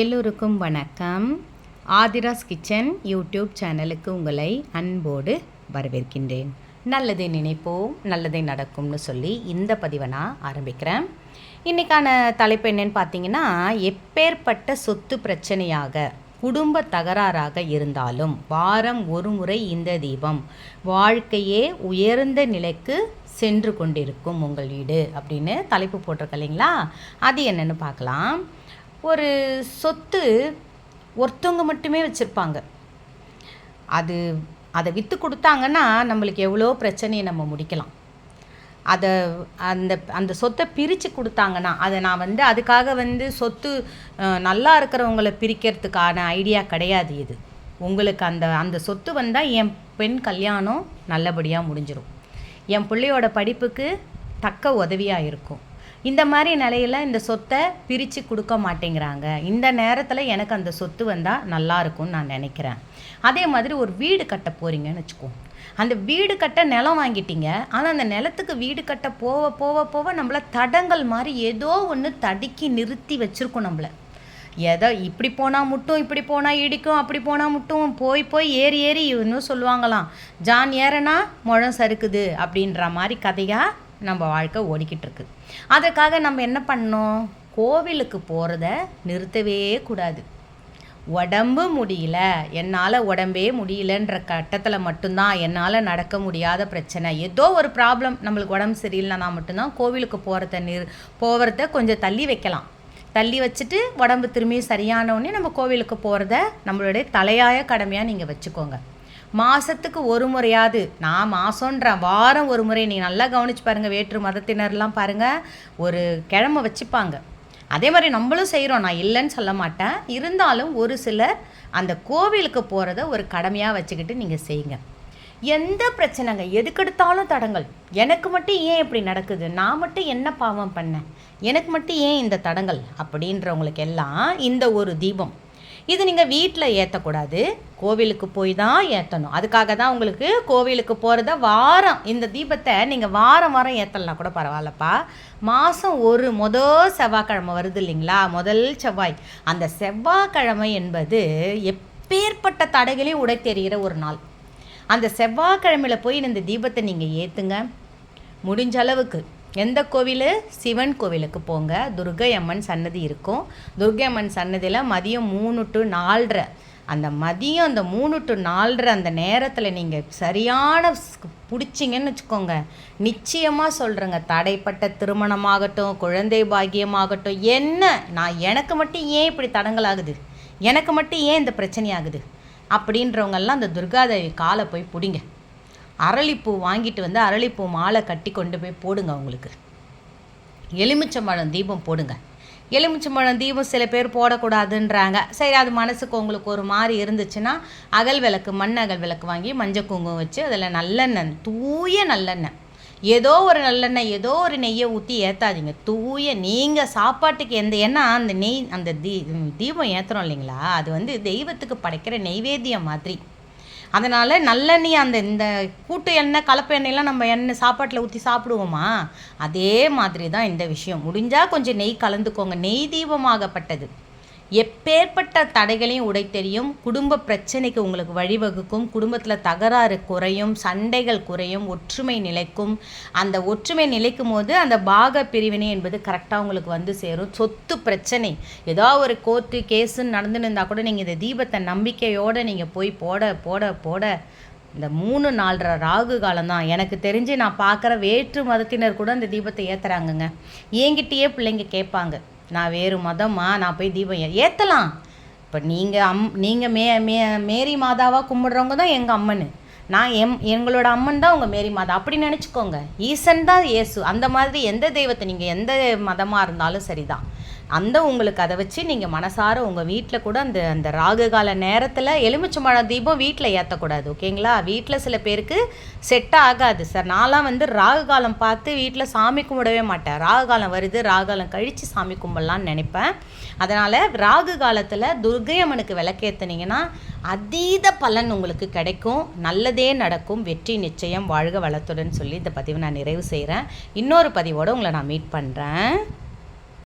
எல்லோருக்கும் வணக்கம். Aadhira's kitchen YouTube சேனலுக்கு உங்களை அன்போடு வரவேற்கின்றேன். நல்லதை நினைப்போம் நல்லதை நடக்கும்னு சொல்லி இந்த பதிவை நான் ஆரம்பிக்கிறேன். இன்றைக்கான தலைப்பு என்னென்னு பார்த்தீங்கன்னா எப்பேற்பட்ட சொத்து பிரச்சனையாக குடும்ப தகராறாக இருந்தாலும் வாரம் ஒரு முறை இந்த தீபம் வாழ்க்கையே உயர்ந்த நிலைக்கு சென்று கொண்டிருக்கும் உங்கள் வீடு அப்படின்னு தலைப்பு போட்டிருக்க இல்லைங்களா? அது என்னென்னு பார்க்கலாம். ஒரு சொத்து ஒருத்தவங்க மட்டுமே வச்சுருப்பாங்க. அது அதை விற்று கொடுத்தாங்கன்னா நம்மளுக்கு எவ்வளோ பிரச்சனையை நம்ம முடிக்கலாம். அதை அந்த அந்த சொத்தை பிரித்து கொடுத்தாங்கன்னா அதை நான் வந்து அதுக்காக வந்து சொத்து நல்லா இருக்கிறவங்கள பிரிக்கிறதுக்கான ஐடியா கிடையாது இது. உங்களுக்கு அந்த அந்த சொத்து வந்தால் என் பெண் கல்யாணம் நல்லபடியாக முடிஞ்சிடும் என் பிள்ளையோட படிப்புக்கு தக்க உதவியாக இருக்கும். இந்த மாதிரி நிலையில இந்த சொத்தை பிரித்து கொடுக்க மாட்டேங்கிறாங்க. இந்த நேரத்தில் எனக்கு அந்த சொத்து வந்தால் நல்லாயிருக்கும்னு நான் நினைக்கிறேன். அதே மாதிரி ஒரு வீடு கட்ட போகிறீங்கன்னு வச்சுக்கோ. அந்த வீடு கட்ட நிலம் வாங்கிட்டீங்க. ஆனால் அந்த நிலத்துக்கு வீடு கட்ட போக போக போக நம்மளை தடங்கள் மாதிரி ஏதோ ஒன்று தடுக்கி நிறுத்தி வச்சுருக்கோம் நம்மள. ஏதோ இப்படி போனால் முட்டும் இப்படி போனால் இடிக்கும் அப்படி போனால் முட்டும் போய் போய் ஏறி ஏறி இன்னும் சொல்லுவாங்களாம். ஜான் ஏறனா முழம் சறுக்குது அப்படின்ற மாதிரி கதையாக நம்ம வாழ்க்கை ஓடிக்கிட்டு இருக்கு அதற்காக நம்ம என்ன பண்ணோம் கோவிலுக்கு போகிறத நிறுத்தவே கூடாது. உடம்பு முடியல. என்னால் உடம்பே முடியலன்ற கட்டத்தில் மட்டும்தான் என்னால் நடக்க முடியாத பிரச்சனை. ஏதோ ஒரு ப்ராப்ளம் நம்மளுக்கு உடம்பு சரியில்லைனா மட்டும்தான் கோவிலுக்கு போகிறத நிறு போகிறத கொஞ்சம் தள்ளி வைக்கலாம். தள்ளி வச்சுட்டு உடம்பு திரும்பி சரியான உடனே நம்ம கோவிலுக்கு போகிறத நம்மளுடைய தலையாய கடமையாக நீங்கள் வச்சுக்கோங்க. மாதத்துக்கு ஒரு முறையாவது நான் மாதன்ற வாரம் ஒரு முறை. நீங்கள் நல்லா கவனிச்சு பாருங்கள் வேற்று மதத்தினர்லாம் பாருங்கள் ஒரு கிழமை வச்சுப்பாங்க. அதே மாதிரி நம்மளும் செய்கிறோம் நான் இல்லைன்னு சொல்ல மாட்டேன். இருந்தாலும் ஒரு சிலர் அந்த கோவிலுக்கு போகிறத ஒரு கடமையாக வச்சுக்கிட்டு நீங்கள் செய்யுங்க. எந்த பிரச்சனைங்க? எதுக்கெடுத்தாலும் தடங்கள். எனக்கு மட்டும் ஏன் இப்படி நடக்குது? நான் மட்டும் என்ன பாவம் பண்ணேன்? எனக்கு மட்டும் ஏன் இந்த தடங்கள்? அப்படின்றவங்களுக்கு எல்லாம் இந்த ஒரு தீபம். இது நீங்கள் வீட்டில் ஏற்றக்கூடாது கோவிலுக்கு போய் தான் ஏற்றணும் அதுக்காக தான் உங்களுக்கு கோவிலுக்கு போகிறத வாரம் இந்த தீபத்தை நீங்கள் வாரம் வாரம் ஏற்றலாம் கூட பரவாயில்லப்பா. மாதம் ஒரு மொதல் செவ்வாய்க்கிழமை வருது இல்லைங்களா? முதல் செவ்வாய். அந்த செவ்வாய்க்கிழமை என்பது எப்பேற்பட்ட தடைகளையும் உடை தெரிகிற ஒரு நாள். அந்த செவ்வாய்க்கிழமையில் போய் இந்த தீபத்தை நீங்கள் ஏற்றுங்க முடிஞ்ச அளவுக்கு. எந்த கோவில்? சிவன் கோவிலுக்கு போங்க. துர்கை அம்மன் சன்னதி இருக்கும். துர்கை அம்மன் சன்னதியில் மதியம் மூணு டு நாலரை. அந்த மதியம் அந்த மூணு டு நாலரை அந்த நேரத்தில் நீங்கள் சரியான பிடிச்சிங்கன்னு வச்சுக்கோங்க. நிச்சயமாக சொல்கிறேங்க தடைப்பட்ட திருமணமாகட்டும் குழந்தை பாக்கியமாகட்டும் என்ன? நான் எனக்கு மட்டும் ஏன் இப்படி தடங்கலாகுது? எனக்கு மட்டும் ஏன் இந்த பிரச்சனை ஆகுது அப்படின்றவங்கெல்லாம் அந்த துர்காதேவி காலை போய் பிடிங்க. அரளிப்பூ வாங்கிட்டு வந்து அரளிப்பூ மாலை கட்டி கொண்டு போய் போடுங்க அவங்களுக்கு. எலுமிச்சம்பழம் தீபம் போடுங்க. எலுமிச்சம்பழம் தீபம் சில பேர் போடக்கூடாதுன்றாங்க. சரி அது மனசுக்கு உங்களுக்கு ஒரு மாதிரி இருந்துச்சுன்னா அகல் விளக்கு மண் அகல் விளக்கு வாங்கி மஞ்சள் குங்குமம் வச்சு அதில் நல்லெண்ணெய் தூய நல்லெண்ணெய். ஏதோ ஒரு நல்லெண்ணெய் ஏதோ ஒரு நெய்யை ஊற்றி ஏற்றாதீங்க தூய நீங்கள் சாப்பாட்டுக்கு எந்த ஏன்னா அந்த நெய் அந்த தீ தீபம் ஏற்றுறோம் இல்லைங்களா? அது வந்து தெய்வத்துக்கு படைக்கிற நெய்வேத்தியம் மாதிரி. அதனால் நல்லெண்ணெய் அந்த இந்த கூட்டு எண்ணெய் கலப்பு எண்ணெய்லாம் நம்ம எண்ணெய் சாப்பாட்டில் ஊற்றி சாப்பிடுவோமா? அதே மாதிரி தான் இந்த விஷயம். முடிஞ்சால் கொஞ்சம் நெய் கலந்துக்கோங்க. நெய் தீபமாகப்பட்டது. எப்பேற்பட்ட தடைகளையும் உடை தெரியும் குடும்ப பிரச்சனைக்கு உங்களுக்கு வழிவகுக்கும் குடும்பத்தில் தகராறு குறையும் சண்டைகள் குறையும் ஒற்றுமை நிலைக்கும் அந்த ஒற்றுமை நிலைக்கும் போது அந்த பாக பிரிவினை என்பது கரெக்டாக உங்களுக்கு வந்து சேரும். சொத்து பிரச்சனை ஏதோ ஒரு கோர்ட்டு கேஸுன்னு நடந்துன்னு இருந்தால் கூட நீங்கள் இந்த தீபத்தை நம்பிக்கையோடு நீங்கள் போய் போட போட போட இந்த மூணு நாலரை ராகு காலம் தான். எனக்கு தெரிஞ்சு நான் பார்க்குற வேற்று மதத்தினர் கூட இந்த தீபத்தை ஏற்றுறாங்கங்க என்கிட்டயே பிள்ளைங்க கேட்பாங்க. நான் வேறு மதம்மா நான் போய் தீபம் ஏற்றலாம் இப்போ நீங்கள் அம் நீங்கள் மே மே மேரி மாதாவாக கும்பிடுறவங்க தான் எங்கள் அம்மன். நான் எம் எங்களோட அம்மன் தான் உங்கள் மேரி மாதா. அப்படி நினச்சிக்கோங்க. ஈசன் தான் இயேசு. அந்த மாதிரி எந்த தெய்வத்தை நீங்கள் எந்த மதமாக இருந்தாலும் சரிதான். அந்த உங்களுக்கு அதை வச்சு நீங்கள் மனசார உங்கள் வீட்டில் கூட அந்த அந்த ராகு கால நேரத்தில் எலுமிச்சம்பழம் தீபம் வீட்டில் ஏற்றக்கூடாது ஓகேங்களா? வீட்டில் சில பேருக்கு செட் ஆகாது. சார் நான்லாம் வந்து ராகு காலம் பார்த்து வீட்டில் சாமி கும்பிடவே மாட்டேன். ராகு காலம் வருது ராகு காலம் கழித்து சாமி கும்பிடலான்னு நினைப்பேன். அதனால் ராகு காலத்தில் துர்கை அம்மனுக்கு விளக்கேற்றுனீங்கன்னா அதீத பலன் உங்களுக்கு கிடைக்கும். நல்லதே நடக்கும். வெற்றி நிச்சயம். வாழ்க வளத்துடன் சொல்லி இந்த பதிவை நான் நிறைவு செய்கிறேன் இன்னொரு பதிவோடு உங்களை நான் மீட் பண்ணுறேன்